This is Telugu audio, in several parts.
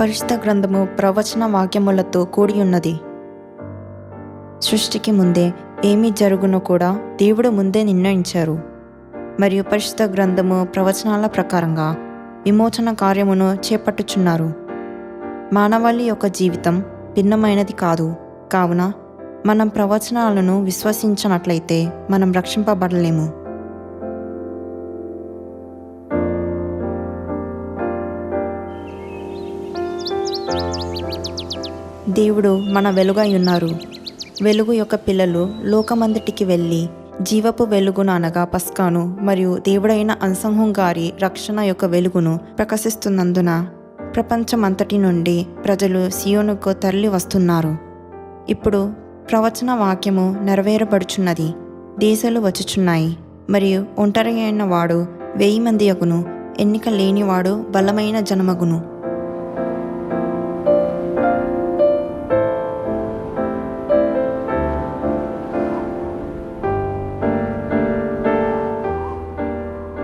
పరిశుద్ధ గ్రంథము ప్రవచన వాక్యములతో కూడి ఉన్నది సృష్టికి ముందే ఏమి జరుగునో కూడా దేవుడు ముందే నిర్ణయించారు. మరియు పరిశుద్ధ గ్రంథము ప్రవచనాల ప్రకారంగా విమోచన కార్యమును చేపట్టుచున్నారు. మానవాళి యొక్క జీవితం భిన్నమైనది కాదు. కావున మనం ప్రవచనాలను విశ్వసించినట్లయితే మనం రక్షింపబడలేము. దేవుడు మన వెలుగై ఉన్నారు వెలుగు యొక్క పిల్లలు లోకమంతటికి వెళ్ళి జీవపు వెలుగును అనగా పస్కాను మరియు దేవుడైన అంసంహం గారి రక్షణ యొక్క వెలుగును ప్రకాశిస్తున్నందున ప్రపంచమంతటి నుండి ప్రజలు సియోనుకు తరలి వస్తున్నారు. ఇప్పుడు ప్రవచన వాక్యము నెరవేరబడుచున్నది. దేశాలు వచ్చుచున్నాయి. మరియు ఒంటరి అయిన వాడు వెయ్యి మంది యగును. ఎన్నిక లేనివాడు బలమైన జనమగును.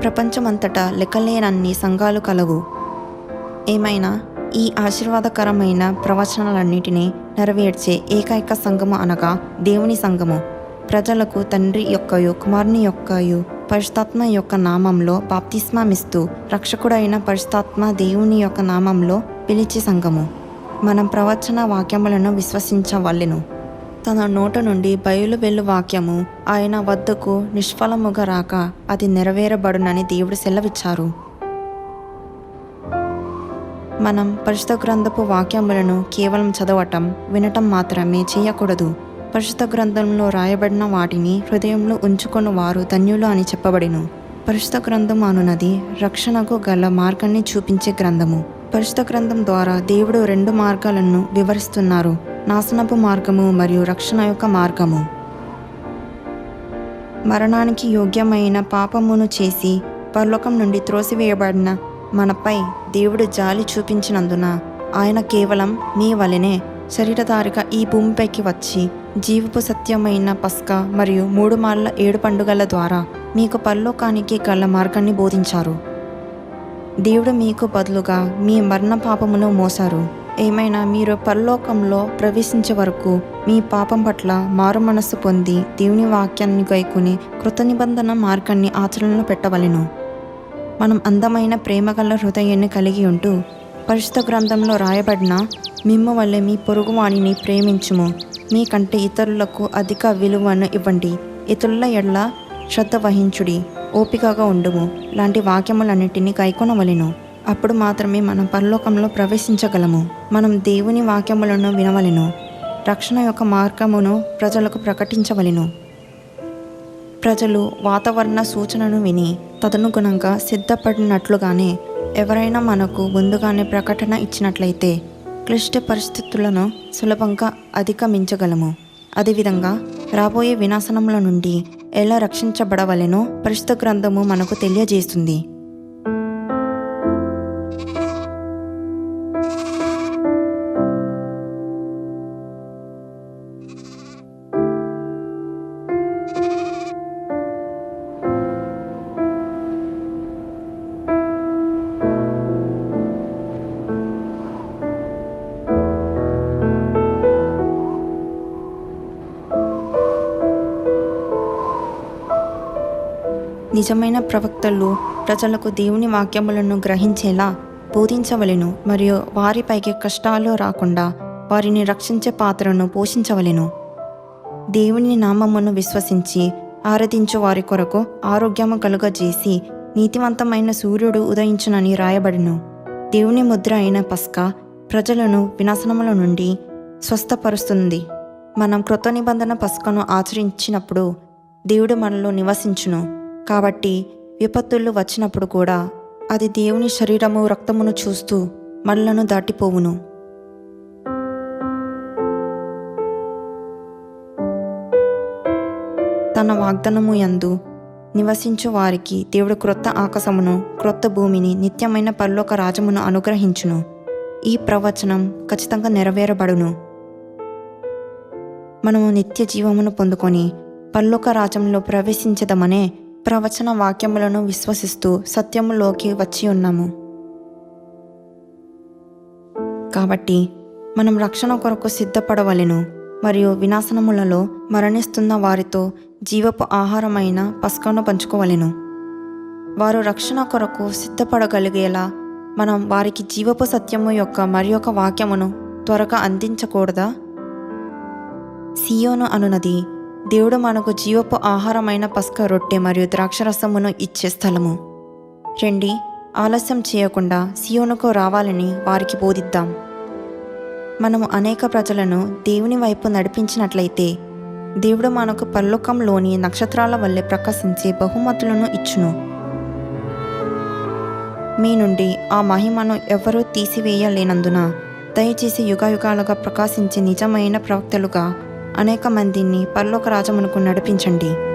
ప్రపంచమంతటా లెక్కలేనన్ని సంఘాలు కలవు. ఏమైనా ఈ ఆశీర్వాదకరమైన ప్రవచనాలన్నిటినీ నెరవేర్చే ఏకైక సంఘము అనగా దేవుని సంఘము. ప్రజలకు తండ్రి యొక్కయు కుమారుని యొక్కయు పరిశుతాత్మ యొక్క నామంలో బాప్తిస్మామిస్తూ రక్షకుడైన పరిశుతాత్మ దేవుని యొక్క నామంలో పిలిచి సంఘము. మనం ప్రవచన వాక్యములను విశ్వసించవలెను. తన నోట నుండి బయలువెళ్ళు వాక్యము. ఆయన వద్దకు నిష్ఫలముగా రాక అది నెరవేరబడునని దేవుడు సెలవిచ్చారు. మనం పరిశుద్ధ గ్రంథపు వాక్యములను కేవలం చదవటం వినటం మాత్రమే చేయకూడదు. పరిశుద్ధ గ్రంథంలో రాయబడిన వాటిని హృదయంలో ఉంచుకున్న వారు ధన్యులు అని చెప్పబడిను. పరిశుద్ధ గ్రంథం అనున్నది రక్షణకు గల మార్గాన్ని చూపించే గ్రంథము. పరిశుద్ధ గ్రంథం ద్వారా దేవుడు రెండు మార్గాలను వివరిస్తున్నారు. నాశనపు మార్గము మరియు రక్షణ యొక్క మార్గము. మరణానికి యోగ్యమైన పాపమును చేసి పరలోకం నుండి త్రోసివేయబడిన మనపై దేవుడు జాలి చూపించినందున ఆయన కేవలం మీ వలెనే శరీరధారిగా ఈ భూమిపైకి వచ్చి జీవపు సత్యమైన పస్క మరియు మూడు మార్ల ఏడు పండుగల ద్వారా మీకు పరలోకానికి గల మార్గాన్ని బోధించారు. దేవుడు మీకు బదులుగా మీ మరణ పాపమును మోసారు. ఏమైనా మీరు పరలోకంలో ప్రవేశించే వరకు మీ పాపం పట్ల మారు మనస్సు పొంది దేవుని వాక్యాన్ని గైకుని కృత నిబంధన మార్గాన్ని ఆచరణలో పెట్టవలెను. మనం అందమైన ప్రేమగల హృదయాన్ని కలిగి ఉంటూ పరిశుద్ధ గ్రంథంలో రాయబడిన మిమ్మ వల్లే మీ పొరుగువాణిని ప్రేమించుము. మీకంటే ఇతరులకు అధిక విలువను ఇవ్వండి. ఇతరుల ఎడల శ్రద్ధ వహించుడి. ఓపికగా ఉండుము లాంటి వాక్యములన్నిటినీ గైకొనవలెను. అప్పుడు మాత్రమే మనం పరలోకంలో ప్రవేశించగలము. మనం దేవుని వాక్యములను వినవలెను. రక్షణ యొక్క మార్గమును ప్రజలకు ప్రకటించవలెను. ప్రజలు వాతావరణ సూచనను విని తదనుగుణంగా సిద్ధపడినట్లుగానే ఎవరైనా మనకు ముందుగానే ప్రకటన ఇచ్చినట్లయితే క్లిష్ట పరిస్థితులను సులభంగా అధిగమించగలము. అదేవిధంగా రాబోయే వినాశనముల నుండి ఎలా రక్షించబడవలెనో పరిశుద్ధ గ్రంథము మనకు తెలియజేస్తుంది. నిజమైన ప్రవక్తలు ప్రజలకు దేవుని వాక్యములను గ్రహించేలా బోధించవలెను మరియు వారిపైకి కష్టాలు రాకుండా వారిని రక్షించే పాత్రను పోషించవలెను. దేవుని నామమును విశ్వసించి ఆరాధించు వారి కొరకు ఆరోగ్యము కలుగజేసి నీతివంతమైన సూర్యుడు ఉదయించునని రాయబడిను. దేవుని ముద్ర అయిన పస్క ప్రజలను వినాశనముల నుండి స్వస్థపరుస్తుంది. మనం కృత నిబంధన పస్కను ఆచరించినప్పుడు దేవుడు మనలో నివసించును. కాబట్టి విపత్తులు వచ్చినప్పుడు కూడా అది దేవుని శరీరము రక్తమును చూస్తూ మళ్ళను దాటిపోవును. తన వాగ్దానము యందు నివసించు వారికి దేవుడు క్రొత్త ఆకాశమును క్రొత్త భూమిని నిత్యమైన పరలోక రాజమును అనుగ్రహించును. ఈ ప్రవచనం ఖచ్చితంగా నెరవేరబడును. మనము నిత్య జీవమును పొందుకొని పల్లొక రాజ్యంలో ప్రవేశించదమనే ప్రవచన వాక్యములను విశ్వసిస్తూ సత్యములోకి వచ్చి ఉన్నాము. కాబట్టి మనం రక్షణ కొరకు సిద్ధపడవలెను మరియు వినాశనములలో మరణిస్తున్న వారితో జీవపు ఆహారమైన పస్కను పంచుకోవలెను. వారు రక్షణ కొరకు సిద్ధపడగలిగేలా మనం వారికి జీవపు సత్యము యొక్క మరి వాక్యమును త్వరగా అందించకూడదా? సియోను అనునది దేవుడు మనకు జీవపు ఆహారమైన పస్క రొట్టె మరియు ద్రాక్షరసమును ఇచ్చే స్థలము. రండి ఆలస్యం చేయకుండా సియోనుకు రావాలని వారికి బోధిద్దాం. మనము అనేక ప్రజలను దేవుని వైపు నడిపించినట్లయితే దేవుడు మనకు పరలోకంలోని నక్షత్రాల వల్లే ప్రకాశించే బహుమతులను ఇచ్చును. మీ నుండి ఆ మహిమను ఎవరూ తీసివేయలేనందున దయచేసి యుగాయుగాలుగా ప్రకాశించే నిజమైన ప్రవక్తలుగా అనేక మందిని పరలోక రాజమునకు నడిపించండి.